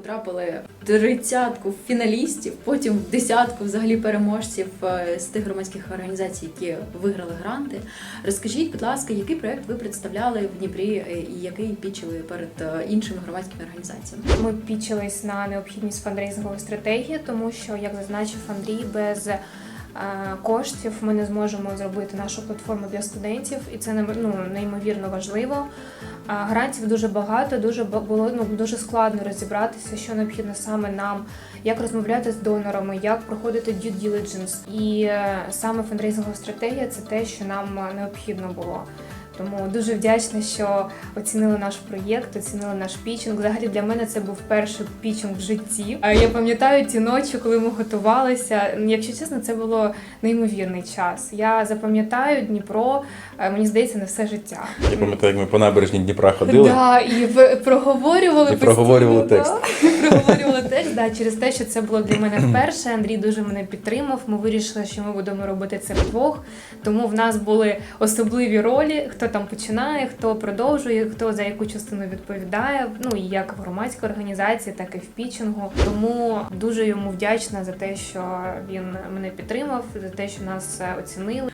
потрапили в тридцятку фіналістів, потім в десятку взагалі переможців е, з тих громадських організацій, які виграли гранти. Розкажіть, будь ласка, який проект ви представляли в Дніпрі е, і який пічили перед е, іншими громадськими організаціями? Ми пічились на необхідність фандрейзингової стратегії, тому що, як зазначив Андрій, без коштів ми не зможемо зробити нашу платформу для студентів, і це ну, неймовірно важливо. А Грантів дуже багато, дуже було ну, дуже складно розібратися, що необхідно саме нам, як розмовляти з донорами, як проходити due diligence. І е, саме фандрейзингова стратегія це те, що нам е, необхідно було. Тому дуже вдячна, що оцінили наш проєкт, оцінили наш пічинг. Взагалі для мене це був перший пічинг в житті. Я пам'ятаю ті ночі, коли ми готувалися. Якщо чесно, це було неймовірний час. Я запам'ятаю Дніпро, е, мені здається, на все життя. Я пам'ятаю, як ми по набережні Дніпра ходили. Да, і проговорювали І проговорювали текст. Да, проговорювали текст. Да, через те, що це було для мене вперше. Андрій дуже мене підтримав. Ми вирішили, що ми будемо робити це вдвох. Тому в нас були особливі ролі: хто там починає, хто продовжує, хто за яку частину відповідає. Ну і як в громадській організації, так і в пічингу. Тому дуже йому вдячна за те, що він мене підтримав, за те, що нас е, оцінили.